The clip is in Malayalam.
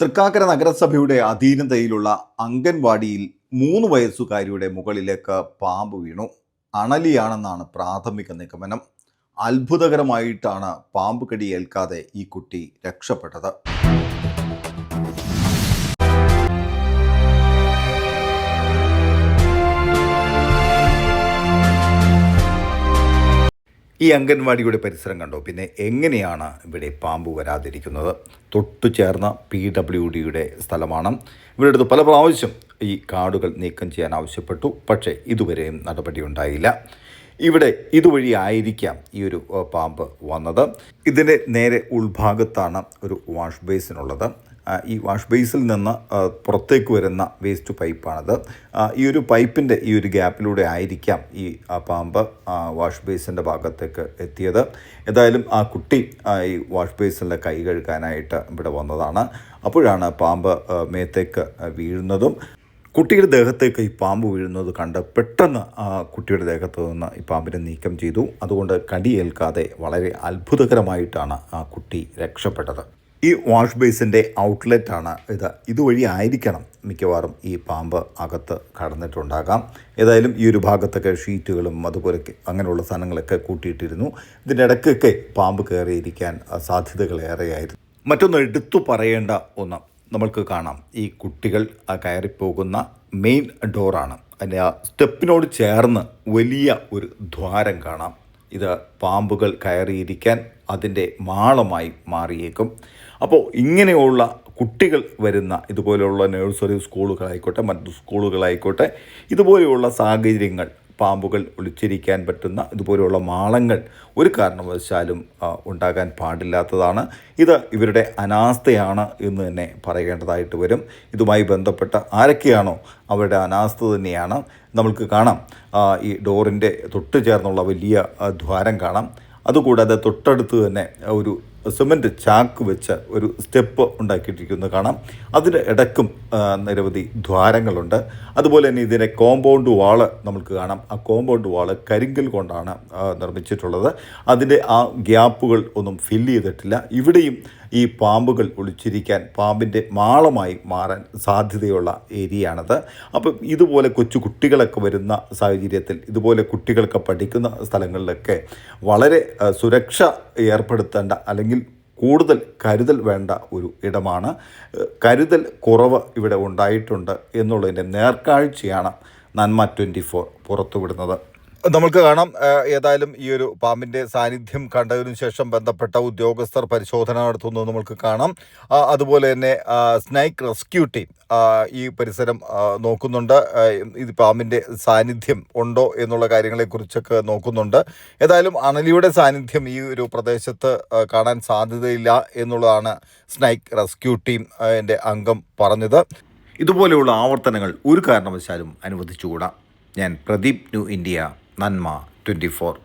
തൃക്കാക്കര നഗരസഭയുടെ അധീനതയിലുള്ള അംഗൻവാടിയിൽ മൂന്ന് വയസ്സുകാരിയുടെ മുകളിലേക്ക് പാമ്പ് വീണു. അണലിയാണെന്നാണ് പ്രാഥമിക നിഗമനം. അത്ഭുതകരമായിട്ടാണ് പാമ്പ് കടി ഏൽക്കാതെ ഈ കുട്ടി രക്ഷപ്പെട്ടത്. ഈ അംഗൻവാടിയുടെ പരിസരം കണ്ടോ? പിന്നെ എങ്ങനെയാണ് ഇവിടെ പാമ്പ് വരാതിരിക്കുന്നത്? തൊട്ടു ചേർന്ന പി ഡബ്ല്യു ഡിയുടെ സ്ഥലമാണ്. ഇവിടെ അടുത്ത് പല പ്രാവശ്യം ഈ കാടുകൾ നീക്കം ചെയ്യാൻ ആവശ്യപ്പെട്ടു. പക്ഷേ ഇതുവരെയും നടപടി ഉണ്ടായില്ല ഇവിടെ ഇതുവഴി ആയിരിക്കാം ഈ ഒരു പാമ്പ് വന്നത്. ഇതിന്റെ നേരെ ഉൾഭാഗത്താണ് ഒരു വാഷ് ബേസിനുള്ളത്. ഈ വാഷ് ബേസിൽ നിന്ന് പുറത്തേക്ക് വരുന്ന വേസ്റ്റ് പൈപ്പാണത്. ഈ ഒരു പൈപ്പിന്റെ ഈ ഒരു ഗ്യാപ്പിലൂടെ ആയിരിക്കാം ഈ പാമ്പ് വാഷ് ബേസിന്റെ ഭാഗത്തേക്ക് എത്തിയത്. ഏതായാലും ആ കുട്ടി ഈ വാഷ് ബേസിലെ കൈ കഴുകാനായിട്ട് ഇവിടെ വന്നതാണ്. അപ്പോഴാണ് പാമ്പ് മേത്തേക്ക് വീഴുന്നതും. കുട്ടിയുടെ ദേഹത്തേക്ക് ഈ പാമ്പ് വീഴുന്നത് കണ്ട് പെട്ടെന്ന് കുട്ടിയുടെ ദേഹത്ത് നിന്ന് ഈ പാമ്പിനെ നീക്കം ചെയ്തു. അതുകൊണ്ട് കടിയേൽക്കാതെ വളരെ അത്ഭുതകരമായിട്ടാണ് ആ കുട്ടി രക്ഷപ്പെട്ടത്. ഈ വാഷ് ബേസിന്റെ ഔട്ട്ലെറ്റാണ് ഇത്. ഇതുവഴി ആയിരിക്കണം മിക്കവാറും ഈ പാമ്പ് അകത്ത് കടന്നിട്ടുണ്ടാകാം. ഏതായാലും ഈ ഒരു ഭാഗത്തൊക്കെ ഷീറ്റുകളും അതുപോലെ അങ്ങനെയുള്ള സാധനങ്ങളൊക്കെ കൂട്ടിയിട്ടിരുന്നു. ഇതിന്റെ ഇടയ്ക്കൊക്കെ പാമ്പ് കയറിയിരിക്കാൻ സാധ്യതകളേറെയായിരുന്നു മറ്റൊന്ന് എടുത്തു പറയേണ്ട ഒന്ന് നമ്മൾക്ക് കാണാം. ഈ കുട്ടികൾ കയറിപ്പോകുന്ന മെയിൻ ഡോറാണ്. അതിന്റെ ആ സ്റ്റെപ്പിനോട് ചേർന്ന് വലിയ ഒരു ദ്വാരം കാണാം. ഇത് പാമ്പുകൾ കയറിയിരിക്കാൻ അതിന്റെ മാളമായി മാറിയേക്കും. അപ്പോൾ ഇങ്ങനെയുള്ള കുട്ടികൾ വരുന്ന ഇതുപോലെയുള്ള നഴ്സറി സ്കൂളുകളായിക്കോട്ടെ മറ്റു സ്കൂളുകളായിക്കോട്ടെ ഇതുപോലെയുള്ള സാഹചര്യങ്ങൾ പാമ്പുകൾ ഒളിച്ചിരിക്കാൻ പറ്റുന്ന ഇതുപോലെയുള്ള മാളങ്ങൾ ഒരു കാരണവശാലും ഉണ്ടാകാൻ പാടില്ലാത്തതാണ്. ഇത് ഇവരുടെ അനാസ്ഥയാണ് എന്ന് തന്നെ പറയേണ്ടതായിട്ട് വരും. ഇതുമായി ബന്ധപ്പെട്ട ആരൊക്കെയാണോ അവരുടെ അനാസ്ഥ തന്നെയാണ് നമുക്ക് കാണാം. ഈ ഡോറിന്റെ തൊട്ട് ചേർന്നുള്ള വലിയ ദ്വാരം കാണാം. അതുകൂടാതെ തൊട്ടടുത്ത് തന്നെ ഒരു സിമന്റ് ചാക്ക് വെച്ച് ഒരു സ്റ്റെപ്പ് ഉണ്ടാക്കിയിട്ടിരിക്കുന്നത് കാണാം. അതിന് ഇടക്കും നിരവധി ദ്വാരങ്ങളുണ്ട്. അതുപോലെ തന്നെ ഇതിന്റെ കോമ്പൗണ്ട് വാൾ നമുക്ക് കാണാം. ആ കോമ്പൗണ്ട് വാൾ കരിങ്കൽ കൊണ്ടാണ് നിർമ്മിച്ചിട്ടുള്ളത്. അതിന്റെ ആ ഗ്യാപ്പുകൾ ഒന്നും ഫില്ല് ചെയ്തിട്ടില്ല. ഇവിടെയും ഈ പാമ്പുകൾ ഒളിച്ചിരിക്കാൻ പാമ്പിന്റെ മാളമായി മാറാൻ സാധ്യതയുള്ള ഏരിയയാണത്. അപ്പം ഇതുപോലെ കൊച്ചു കുട്ടികളൊക്കെ വരുന്ന സാഹചര്യത്തിൽ ഇതുപോലെ കുട്ടികളൊക്കെ പഠിക്കുന്ന സ്ഥലങ്ങളിലൊക്കെ വളരെ സുരക്ഷ ഏർപ്പെടുത്തേണ്ട അല്ലെങ്കിൽ കൂടുതൽ കരുതൽ വേണ്ട ഒരു ഇടമാണ്. കരുതൽ കുറവ് ഇവിടെ ഉണ്ടായിട്ടുണ്ട് എന്നുള്ളതിന്റെ നേർക്കാഴ്ചയാണ് നന്മ ട്വന്റി ഫോർ പുറത്തുവിടുന്നത്. നമുക്ക് കാണാം ഏതായാലും ഈ ഒരു പാമ്പിന്റെ സാന്നിധ്യം കണ്ടതിനു ശേഷം ബന്ധപ്പെട്ട ഉദ്യോഗസ്ഥർ പരിശോധന നടത്തുന്നത് നമുക്ക് കാണാം. അതുപോലെ തന്നെ സ്നൈക്ക് റെസ്ക്യൂ ടീം ഈ പരിസരം നോക്കുന്നുണ്ട്. ഇത് പാമ്പിന്റെ സാന്നിധ്യം ഉണ്ടോ എന്നുള്ള കാര്യങ്ങളെക്കുറിച്ചൊക്കെ നോക്കുന്നുണ്ട്. ഏതായാലും അണലിയുടെ സാന്നിധ്യം ഈ ഒരു പ്രദേശത്ത് കാണാൻ സാധ്യതയില്ല എന്നുള്ളതാണ് സ്നൈക്ക് റെസ്ക്യൂ ടീം എന്റെ അംഗം പറഞ്ഞത്. ഇതുപോലെയുള്ള ആവർത്തനങ്ങൾ ഒരു കാരണവശാലും അനുവദിച്ചുകൂടാ. ഞാൻ പ്രദീപ് ന്യൂ ഇന്ത്യ. Myanmar 24.